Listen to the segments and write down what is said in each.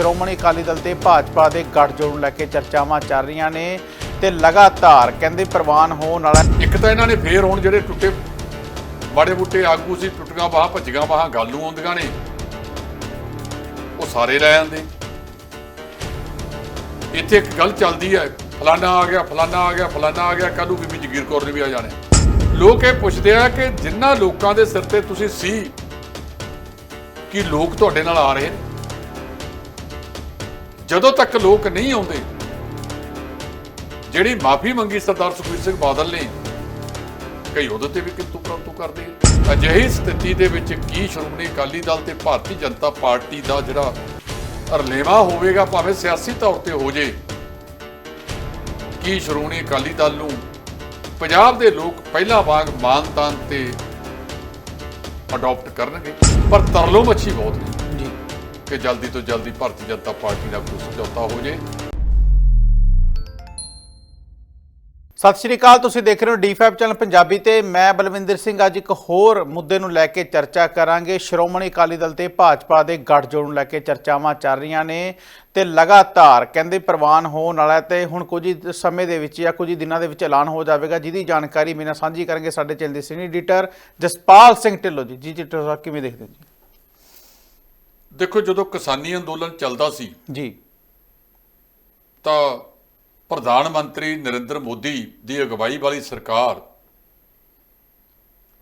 ਸ਼੍ਰੋਮਣੀ ਅਕਾਲੀ ਦਲ ਤੇ ਭਾਜਪਾ ਦੇ ਗੱਠਜੋੜ ਨੂੰ ਲੈ ਕੇ ਚਰਚਾਵਾਂ ਚੱਲ ਰਹੀਆਂ ਨੇ ਤੇ ਲਗਾਤਾਰ ਕਹਿੰਦੇ ਪ੍ਰਵਾਨ ਹੋਣ ਵਾਲਾ ਇੱਕ ਤਾਂ ਇਹਨਾਂ ਨੇ ਫੇਰ ਹੁਣ ਜਿਹੜੇ ਟੁੱਟੇ ਬਾੜੇ ਬੂਟੇ ਆਗੂ ਸੀ, ਟੁੱਟੀਆਂ ਬਾਹਾਂ, ਭੱਜੀਆਂ ਬਾਹਾਂ, ਗੱਲ ਨੂੰ ਆਉਂਦੀਆਂ ਨੇ। ਉਹ ਸਾਰੇ ਲੈ ਜਾਂਦੇ ਇੱਥੇ ਇੱਕ ਗੱਲ ਚੱਲਦੀ ਹੈ, ਫਲਾਨਾ ਆ ਗਿਆ, ਫਲਾਨਾ ਆ ਗਿਆ, ਫਲਾਨਾ ਆ ਗਿਆ ਕੱਲੂ ਬੀਬੀ ਜਗੀਰ ਕੌਰ ਨੇ ਵੀ ਆ ਜਾਣੇ ਲੋਕ ਇਹ ਪੁੱਛਦੇ ਆ ਕਿ ਜਿੰਨਾ ਲੋਕਾਂ ਦੇ ਸਿਰ ਤੇ ਤੁਸੀਂ ਸੀ, ਕਿ ਲੋਕ ਤੁਹਾਡੇ ਨਾਲ ਆ ਰਹੇ ਨੇ? ਜਦੋਂ ਤੱਕ ਲੋਕ ਨਹੀਂ ਆਉਂਦੇ, ਜਿਹੜੀ ਮਾਫੀ ਮੰਗੀ ਸਰਦਾਰ ਸੁਖਬੀਰ ਸਿੰਘ ਬਾਦਲ ਨੇ, ਕਈ ਉਹਦੇ ਤੇ ਵੀ ਕਿੰਤੂ ਪਰੰਤੂ ਕਰਦੇ ਅਜਿਹੀ ਸਥਿਤੀ ਦੇ ਵਿੱਚ ਕੀ ਸ਼੍ਰੋਮਣੀ ਅਕਾਲੀ ਦਲ ਤੇ ਭਾਰਤੀ ਜਨਤਾ ਪਾਰਟੀ ਦਾ ਜਿਹੜਾ ਰਲੇਵਾ ਹੋਵੇਗਾ, ਭਾਵੇਂ ਸਿਆਸੀ ਤੌਰ ਤੇ ਹੋ ਜੇ, ਕੀ ਸ਼੍ਰੋਮਣੀ ਅਕਾਲੀ ਦਲ ਨੂੰ ਪੰਜਾਬ ਦੇ ਲੋਕ ਪਹਿਲਾਂ ਵਾਂਗ ਮਾਨਤਾਨ ਤੇ ਅਡਾਪਟ ਕਰਨਗੇ? ਪਰ ਤਰਲੋ ਮੱਛੀ ਬਹੁਤ ਨੇ। ਜੀ। ਕਿ ਜਲਦੀ ਤੋਂ ਜਲਦੀ ਭਾਰਤੀ ਜਨਤਾ ਪਾਰਟੀ ਨਾਲ ਕੋਈ ਸਮਝੌਤਾ ਹੋ ਜੇ। ਸਤਿ ਸ਼੍ਰੀ ਅਕਾਲ, ਤੁਸੀਂ ਦੇਖ ਰਹੇ ਹੋ ਡੀ5 ਚੈਨਲ ਪੰਜਾਬੀ ਤੇ ਮੈਂ ਬਲਵਿੰਦਰ ਸਿੰਘ ਅੱਜ ਇੱਕ ਹੋਰ ਮੁੱਦੇ ਨੂੰ ਲੈ ਕੇ ਚਰਚਾ ਕਰਾਂਗੇ। ਸ਼੍ਰੋਮਣੀ ਅਕਾਲੀ ਦਲ ਤੇ ਭਾਜਪਾ ਦੇ ਗੱਠਜੋੜ ਨੂੰ ਲੈ ਕੇ ਚਰਚਾਵਾਂ ਚੱਲ ਰਹੀਆਂ ਨੇ ਤੇ ਲਗਾਤਾਰ ਕਹਿੰਦੇ ਪ੍ਰਵਾਨ ਹੋਣ ਵਾਲਾ ਤੇ ਹੁਣ ਕੁਝ ਸਮੇਂ ਦੇ ਵਿੱਚ ਜਾਂ ਕੁਝ ਦਿਨਾਂ ਦੇ ਵਿੱਚ ਐਲਾਨ ਹੋ ਜਾਵੇਗਾ, ਜਿਹਦੀ ਜਾਣਕਾਰੀ ਮੇਰੇ ਨਾਲ ਸਾਂਝੀ ਕਰਾਂਗੇ ਸਾਡੇ ਚੈਨਲ ਦੇ ਸੀਨੀਅਰ ਐਡੀਟਰ ਜਸਪਾਲ ਸਿੰਘ ਢਿੱਲੋਂ ਜੀ। ਜੀ ਢਿੱਲੋਂ ਸਾਹਿਬ ਕਿਵੇਂ ਦੇਖਦੇ ਹੋ ਜੀ? ਦੇਖੋ ਜਦੋਂ ਕਿਸਾਨੀ ਅੰਦੋਲਨ ਚੱਲਦਾ ਸੀ ਜੀ। ਤਾਂ ਪ੍ਰਧਾਨ ਮੰਤਰੀ ਨਰਿੰਦਰ ਮੋਦੀ ਦੀ ਅਗਵਾਈ ਵਾਲੀ ਸਰਕਾਰ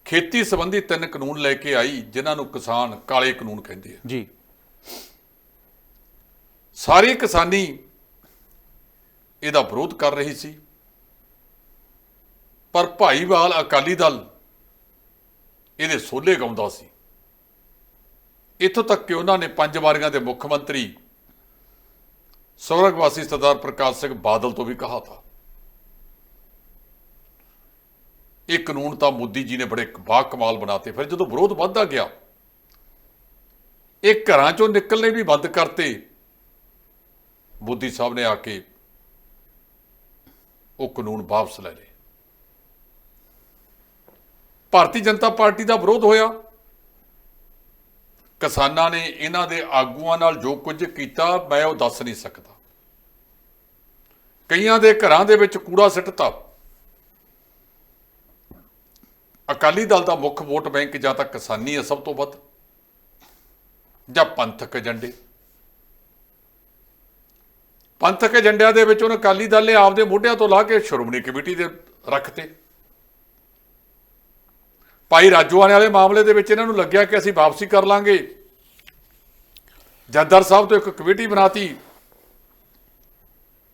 ਖੇਤੀ ਸੰਬੰਧੀ ਤਿੰਨ ਕਾਨੂੰਨ ਲੈ ਕੇ ਆਈ ਜਿਨ੍ਹਾਂ ਨੂੰ ਕਿਸਾਨ ਕਾਲੇ ਕਾਨੂੰਨ ਕਹਿੰਦੇ ਆ। ਜੀ। ਸਾਰੀ ਕਿਸਾਨੀ ਇਹਦਾ ਵਿਰੋਧ ਕਰ ਰਹੀ ਸੀ। ਪਰ ਭਾਈਵਾਲ ਅਕਾਲੀ ਦਲ ਇਹਦੇ ਸੋਲੇ ਗਾਉਂਦਾ ਸੀ। ਇੱਥੋਂ ਤੱਕ ਕਿ ਉਹਨਾਂ ਨੇ ਪੰਜ ਵਾਰੀਆਂ ਦੇ ਮੁੱਖ ਮੰਤਰੀ ਸੌਰਗਵਾਸੀ ਸਰਦਾਰ ਪ੍ਰਕਾਸ਼ ਸਿੰਘ ਬਾਦਲ ਤੋਂ ਵੀ ਕਹਾ ਤਾ। ਇਹ ਕਾਨੂੰਨ ਤਾਂ ਮੋਦੀ ਜੀ ਨੇ ਬੜੇ ਬਾ ਕਮਾਲ ਬਣਾਤੇ। ਫਿਰ ਜਦੋਂ ਵਿਰੋਧ ਵੱਧਦਾ ਗਿਆ, ਇਹ ਘਰਾਂ ਚੋਂ ਨਿਕਲਣੇ ਵੀ ਬੰਦ ਕਰਤੇ। ਮੋਦੀ ਸਾਹਿਬ ਨੇ ਆ ਕੇ ਉਹ ਕਾਨੂੰਨ ਵਾਪਸ ਲੈ ਲਏ। ਭਾਰਤੀ ਜਨਤਾ ਪਾਰਟੀ ਦਾ ਵਿਰੋਧ ਹੋਇਆ। ਕਿਸਾਨਾਂ ਨੇ ਇਹਨਾਂ ਦੇ ਆਗੂਆਂ ਨਾਲ ਜੋ ਕੁਝ ਕੀਤਾ, ਮੈਂ ਉਹ ਦੱਸ ਨਹੀਂ ਸਕਦਾ। ਕਈਆਂ ਦੇ ਘਰਾਂ ਦੇ ਵਿੱਚ ਕੂੜਾ ਸਿੱਟਤਾ। ਅਕਾਲੀ ਦਲ ਦਾ ਮੁੱਖ ਵੋਟ ਬੈਂਕ ਜਾਂ ਤਾਂ ਕਿਸਾਨੀ ਹੈ ਸਭ ਤੋਂ ਵੱਧ, ਜਾਂ ਪੰਥਕ ਏਜੰਡੇ। ਪੰਥਕ ਏਜੰਡਿਆਂ ਦੇ ਵਿੱਚ ਉਹਨੇ ਅਕਾਲੀ ਦਲ ਨੇ ਆਪਦੇ ਮੋਢਿਆਂ ਤੋਂ ਲਾ ਕੇ ਸ਼੍ਰੋਮਣੀ ਕਮੇਟੀ ਦੇ ਰੱਖਤੇ। ਭਾਈ ਰਾਜੋਆਣੇ ਵਾਲੇ ਮਾਮਲੇ ਦੇ ਵਿੱਚ ਇਹਨਾਂ ਨੂੰ ਲੱਗਿਆ ਕਿ ਅਸੀਂ ਵਾਪਸੀ ਕਰ ਲਾਂਗੇ। ਜੱਦਰ ਸਾਹਿਬ ਤੋਂ ਇੱਕ ਕਮੇਟੀ ਬਣਾਤੀ।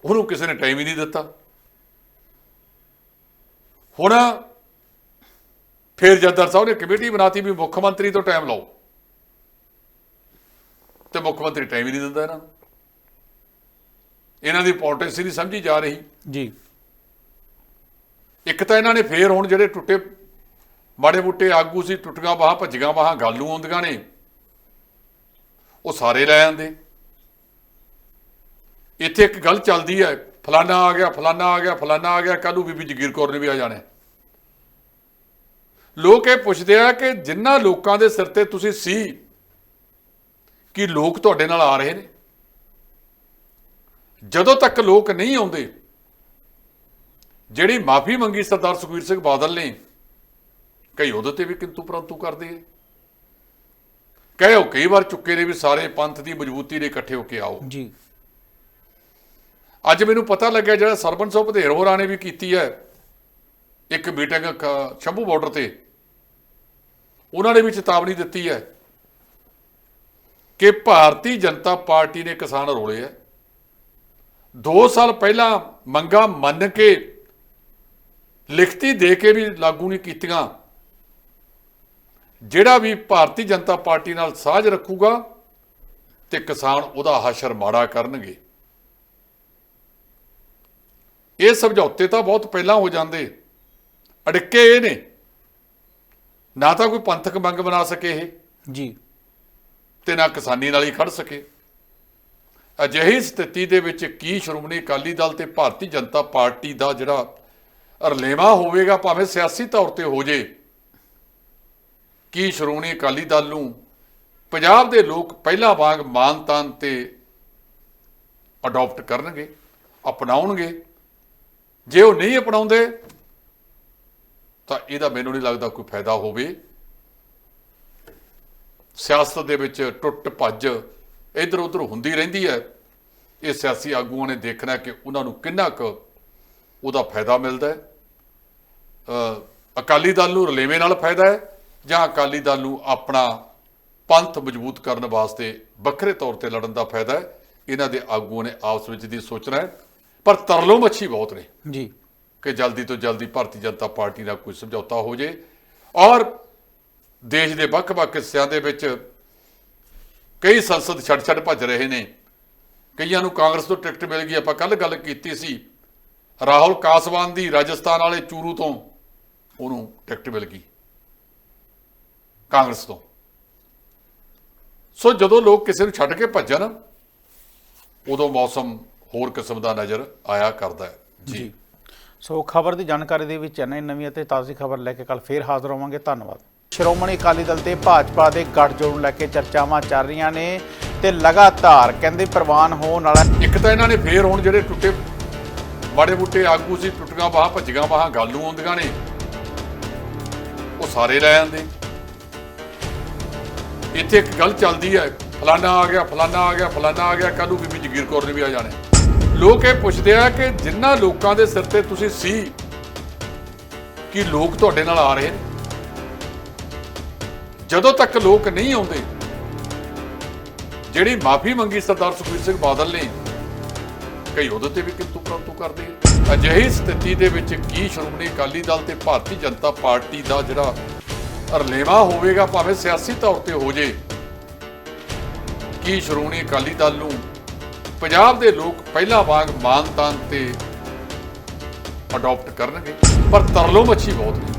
ਉਹਨੂੰ ਕਿਸੇ ਨੇ ਟਾਈਮ ਹੀ ਨਹੀਂ ਦਿੱਤਾ। ਹੁਣ ਫਿਰ ਜੱਦਰ ਸਾਹਿਬ ਨੇ ਕਮੇਟੀ ਬਣਾਤੀ ਵੀ ਮੁੱਖ ਮੰਤਰੀ ਤੋਂ ਟਾਈਮ ਲਓ। ਤੇ ਮੁੱਖ ਮੰਤਰੀ ਟਾਈਮ ਹੀ ਨਹੀਂ ਦਿੰਦਾ ਇਹਨਾਂ ਨੂੰ। ਇਹਨਾਂ ਦੀ ਪੋਲਿਟਿਕਸ ਨਹੀਂ ਸਮਝੀ ਜਾ ਰਹੀ। ਜੀ। ਇੱਕ ਤਾਂ ਇਹਨਾਂ ਨੇ ਫੇਰ ਹੁਣ ਜਿਹੜੇ ਟੁੱਟੇ ਮਾੜੇ ਮੋਟੇ ਆਗੂ ਸੀ, ਟੁੱਟੀਆਂ ਬਾਹਾਂ, ਭੱਜੀਆਂ ਬਾਹਾਂ, ਗੱਲ ਨੂੰ ਆਉਂਦੀਆਂ ਨੇ। ਉਹ ਸਾਰੇ ਲੈ ਜਾਂਦੇ ਇੱਥੇ ਇੱਕ ਗੱਲ ਚੱਲਦੀ ਹੈ, ਫਲਾਨਾ ਆ ਗਿਆ, ਫਲਾਨਾ ਆ ਗਿਆ, ਫਲਾਨਾ ਆ ਗਿਆ, ਕੱਲ੍ਹ ਨੂੰ ਬੀਬੀ ਜਗੀਰ ਕੌਰ ਨੇ ਵੀ ਆ ਜਾਣਾ। ਲੋਕ ਇਹ ਪੁੱਛਦੇ ਆ ਕਿ ਜਿੰਨਾ ਲੋਕਾਂ ਦੇ ਸਿਰ ਤੇ ਤੁਸੀਂ ਸੀ, ਕਿ ਲੋਕ ਤੁਹਾਡੇ ਨਾਲ ਆ ਰਹੇ ਨੇ? ਜਦੋਂ ਤੱਕ ਲੋਕ ਨਹੀਂ ਆਉਂਦੇ, ਜਿਹੜੀ ਮਾਫੀ ਮੰਗੀ ਸਰਦਾਰ ਸੁਖਬੀਰ ਸਿੰਘ ਬਾਦਲ ਨੇ ਕਈ ਉਹਦੇ ਤੇ ਵੀ ਕਿੰਤੂ ਪਰੰਤੂ ਕਰਦੇ ਆ। ਕਹੇ ਉਹ ਕਈ ਵਾਰ ਚੁੱਕੇ ਨੇ ਵੀ ਸਾਰੇ ਪੰਥ ਦੀ ਮਜ਼ਬੂਤੀ ਦੇ ਇਕੱਠੇ ਹੋ ਕੇ ਆਓ। ਜੀ। ਅੱਜ ਮੈਨੂੰ ਪਤਾ ਲੱਗਿਆ ਜਿਹੜਾ ਸਰਬਨ ਸਿੰਘ ਵਧੇਰ ਹੋਰਾਂ ਨੇ ਵੀ ਕੀਤੀ ਹੈ ਇੱਕ ਮੀਟਿੰਗ ਸ਼ੰਭੂ ਬਾਰਡਰ ਤੇ। ਉਹਨਾਂ ਨੇ ਵੀ ਚੇਤਾਵਨੀ ਦਿੱਤੀ ਹੈ ਕਿ ਭਾਰਤੀ ਜਨਤਾ ਪਾਰਟੀ ਨੇ ਕਿਸਾਨ ਰੋਲੇ ਹੈ। 2 ਸਾਲ ਪਹਿਲਾਂ ਮੰਗਾ ਮੰਨ ਕੇ ਲਿਖਤੀ ਦੇ ਕੇ ਵੀ ਲਾਗੂ ਨਹੀਂ ਕੀਤੀਆਂ। ਜਿਹੜਾ ਵੀ ਭਾਰਤੀ ਜਨਤਾ ਪਾਰਟੀ ਨਾਲ ਸਾਝ ਰੱਖੂਗਾ ਤੇ ਕਿਸਾਨ ਉਹਦਾ ਹਸ਼ਰ ਮਾੜਾ ਕਰਨਗੇ। ਇਹ ਸਮਝੌਤੇ ਤਾਂ ਬਹੁਤ ਪਹਿਲਾਂ ਹੋ ਜਾਂਦੇ। ਅੜਕੇ ਇਹ ਨੇ। ਨਾ ਤਾਂ ਕੋਈ ਪੰਥਕ ਮੰਗ ਬਣਾ ਸਕੇ ਇਹ। ਜੀ। ਤੇ ਨਾ ਕਿਸਾਨੀ ਨਾਲ ਹੀ ਖੜ ਸਕੇ। ਅਜਿਹੀ ਸਥਿਤੀ ਦੇ ਵਿੱਚ ਕੀ ਸ਼੍ਰੋਮਣੀ ਅਕਾਲੀ ਦਲ ਤੇ ਭਾਰਤੀ ਜਨਤਾ ਪਾਰਟੀ ਦਾ ਜਿਹੜਾ ਰਲੇਵਾ ਹੋਵੇਗਾ ਭਾਵੇਂ ਸਿਆਸੀ ਤੌਰ ਤੇ ਹੋ ਜੇ ਕੀ ਸ਼੍ਰੋਮਣੀ ਅਕਾਲੀ ਦਲ ਨੂੰ ਪੰਜਾਬ ਦੇ ਲੋਕ ਪਹਿਲਾਂ ਵਾਂਗ ਮਾਨਤਾਨ ਤੇ ਅਡਾਪਟ ਕਰਨਗੇ, ਅਪਣਾਉਣਗੇ? ਜੇ ਉਹ ਨਹੀਂ ਅਪਣਾਉਂਦੇ, ਤਾਂ ਇਹਦਾ ਮੈਨੂੰ ਨਹੀਂ ਲੱਗਦਾ ਕੋਈ ਫਾਇਦਾ ਹੋਵੇ। ਸਿਆਸਤ ਦੇ ਵਿੱਚ ਟੁੱਟ ਭੱਜ ਇਧਰ ਉਧਰ ਹੁੰਦੀ ਰਹਿੰਦੀ ਹੈ। ਇਹ ਸਿਆਸੀ ਆਗੂਆਂ ਨੇ ਦੇਖਣਾ ਕਿ ਉਹਨਾਂ ਨੂੰ ਕਿੰਨਾ ਕੁ ਉਹਦਾ ਫਾਇਦਾ ਮਿਲਦਾ ਹੈ। ਅਕਾਲੀ ਦਲ ਨੂੰ ਰਲੇਵੇਂ ਨਾਲ ਫਾਇਦਾ ਹੈ। ਜਾਂ ਅਕਾਲੀ ਦਲ ਨੂੰ ਆਪਣਾ ਪੰਥ ਮਜ਼ਬੂਤ ਕਰਨ ਵਾਸਤੇ ਵੱਖਰੇ ਤੌਰ ਤੇ ਲੜਨ ਦਾ ਫਾਇਦਾ ਹੈ ਇਹਨਾਂ ਦੇ ਆਗੂਆਂ ਨੇ ਆਪਸ ਵਿੱਚ ਦੀ ਸੋਚਣਾ ਹੈ। ਪਰ ਤਰਲੋ ਮੱਛੀ ਬਹੁਤ ਨੇ। ਜੀ। ਕਿ ਜਲਦੀ ਤੋਂ ਜਲਦੀ ਭਾਰਤੀ ਜਨਤਾ ਪਾਰਟੀ ਨਾਲ ਕੋਈ ਸਮਝੌਤਾ ਹੋ ਜੇ ਔਰ ਦੇਸ਼ ਦੇ ਵੱਖ-ਵੱਖ ਹਿੱਸਿਆਂ ਦੇ ਵਿੱਚ ਕਈ ਸੰਸਦ ਛੱਡ-ਛੱਡ ਭੱਜ ਰਹੇ ਨੇ। ਕਈਆਂ ਨੂੰ ਕਾਂਗਰਸ ਤੋਂ ਟਿਕਟ ਮਿਲ ਗਈ ਆਪਾਂ ਕੱਲ ਗੱਲ ਕੀਤੀ ਸੀ। ਰਾਹੁਲ ਕਾਸਵਾਨ ਦੀ ਰਾਜਸਥਾਨ ਵਾਲੇ ਚੂਰੂ ਤੋਂ ਉਹਨੂੰ ਟਿਕਟ ਮਿਲ ਗਈ। ਕਾਂਗਰਸ ਤੋਂ। ਸੋ ਜਦੋਂ ਲੋਕ ਕਿਸੇ ਨੂੰ ਛੱਡ ਕੇ ਭੱਜਣ ਉਦੋਂ ਮੌਸਮ ਹੋਰ ਕਿਸਮ ਦਾ ਨਜ਼ਰ ਆਇਆ ਕਰਦਾ ਹੈ। ਜੀ। ਸੋ ਖਬਰ ਦੀ ਜਾਣਕਾਰੀ ਦੇ ਵਿੱਚ ਐਨੇ ਨਵੀਂ ਅਤੇ ਤਾਜ਼ੀ ਖਬਰ ਲੈ ਕੇ ਕੱਲ ਫੇਰ ਹਾਜ਼ਰ ਹੋਵਾਂਗੇ। ਧੰਨਵਾਦ। ਸ਼੍ਰੋਮਣੀ ਅਕਾਲੀ ਦਲ ਤੇ ਭਾਜਪਾ ਦੇ ਗੱਠਜੋੜ ਨੂੰ ਲੈ ਕੇ ਚਰਚਾਵਾਂ ਚੱਲ ਰਹੀਆਂ ਨੇ ਤੇ ਲਗਾਤਾਰ ਕਹਿੰਦੇ ਪ੍ਰਵਾਨ ਹੋਣ ਵਾਲਾ ਇੱਕ ਤਾਂ ਇਹਨਾਂ ਨੇ ਫੇਰ ਹੁਣ ਜਿਹੜੇ ਟੁੱਟੇ ਮਾੜੇ ਬੁੱਟੇ ਆਗੂ ਸੀ ਟੁੱਟੀਆਂ ਬਾਹਾਂ ਭੱਜੀਆਂ ਬਾਹਾਂ ਗਾਲੂ ਆਉਂਦੀਆਂ ਨੇ ਉਹ ਸਾਰੇ ਲੈ ਆਂਦੇ ਇੱਥੇ ਇੱਕ ਗੱਲ ਚੱਲਦੀ ਹੈ, ਫਲਾਨਾ ਆ ਗਿਆ, ਫਲਾਨਾ ਆ ਗਿਆ, ਫਲਾਨਾ ਆ ਗਿਆ, ਕੱਲ੍ਹ ਨੂੰ ਬੀਬੀ ਜਗੀਰ ਕੌਰ ਨੇ ਵੀ ਆ ਜਾਣਾ ਲੋਕ ਇਹ ਪੁੱਛਦੇ ਆ ਕਿ ਜਿੰਨਾ ਲੋਕਾਂ ਦੇ ਸਿਰ ਤੇ ਤੁਸੀਂ ਸੀ, ਕਿ ਲੋਕ ਤੁਹਾਡੇ ਨਾਲ ਆ ਰਹੇ ਨੇ? ਜਦੋਂ ਤੱਕ ਲੋਕ ਨਹੀਂ ਆਉਂਦੇ, ਜਿਹੜੀ ਮਾਫੀ ਮੰਗੀ ਸਰਦਾਰ ਸੁਖਬੀਰ ਸਿੰਘ ਬਾਦਲ ਨੇ, ਕਈ ਉਹਦੇ ਤੇ ਵੀ ਕਿੰਤੂ ਪਰੰਤੂ ਕਰਦੇ ਅਜਿਹੀ ਸਥਿਤੀ ਦੇ ਵਿੱਚ ਕੀ ਸ਼੍ਰੋਮਣੀ ਅਕਾਲੀ ਦਲ ਤੇ ਭਾਰਤੀ ਜਨਤਾ ਪਾਰਟੀ ਦਾ ਜਿਹੜਾ ਰਲੇਵਾ ਹੋਵੇਗਾ, ਭਾਵੇਂ ਸਿਆਸੀ ਤੌਰ ਤੇ ਹੋ ਜੇ। ਕੀ ਸ਼੍ਰੋਮਣੀ ਅਕਾਲੀ ਦਲ ਨੂੰ ਪੰਜਾਬ ਦੇ ਲੋਕ ਪਹਿਲਾਂ ਵਾਂਗ ਮਾਨਤਾਨ ਤੇ ਅਡਾਪਟ ਕਰਨਗੇ? ਪਰ ਤਰਲੋ ਮੱਛੀ ਬਹੁਤ ਨੇ।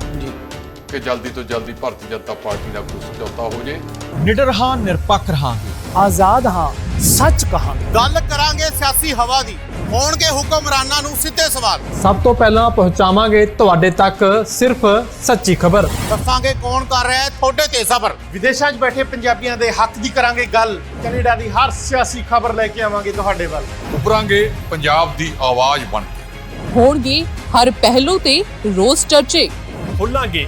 ਕਿ ਜਲਦੀ ਤੋਂ ਜਲਦੀ ਭਾਰਤੀ ਜਨਤਾ ਪਾਰਟੀ ਨਾਲ ਕੋਈ ਸਮਝੌਤਾ ਹੋ ਜੇ। ਨਿਡਰ ਹਾਂ ਨਿਰਪੱਖ ਰਹਾਂਗੇ। ਆਜ਼ਾਦ ਹਾਂ ਸੱਚ ਕਹਾਂਗੇ। ਗੱਲ ਕਰਾਂਗੇ ਸਿਆਸੀ ਹਵਾ ਦੀ। ਹੋਣਗੇ ਹੁਕਮਰਾਨਾਂ ਨੂੰ ਸਿੱਧੇ ਸਵਾਲ। ਸਭ ਤੋਂ ਪਹਿਲਾਂ ਪਹੁੰਚਾਵਾਂਗੇ ਤੁਹਾਡੇ ਤੱਕ ਸਿਰਫ ਸੱਚੀ ਖਬਰ। ਦੱਸਾਂਗੇ ਕੌਣ ਕਰ ਰਿਹਾ ਹੈ ਤੁਹਾਡੇ ਤੇ ਸਬਰ। ਵਿਦੇਸ਼ਾਂ 'ਚ ਬੈਠੇ ਪੰਜਾਬੀਆਂ ਦੇ ਹੱਕ ਦੀ ਕਰਾਂਗੇ ਗੱਲ। ਕੈਨੇਡਾ ਦੀ ਹਰ ਸਿਆਸੀ ਖਬਰ ਲੈ ਕੇ ਆਵਾਂਗੇ ਤੁਹਾਡੇ ਵੱਲ। ਉਭਰਾਂਗੇ ਪੰਜਾਬ ਦੀ ਆਵਾਜ਼ ਬਣ ਕੇ। ਹੋਣਗੇ ਹਰ ਪਹਿਲੂ ਤੇ ਰੋਜ਼ ਚਰਚੇ। ਖੋਲਾਂਗੇ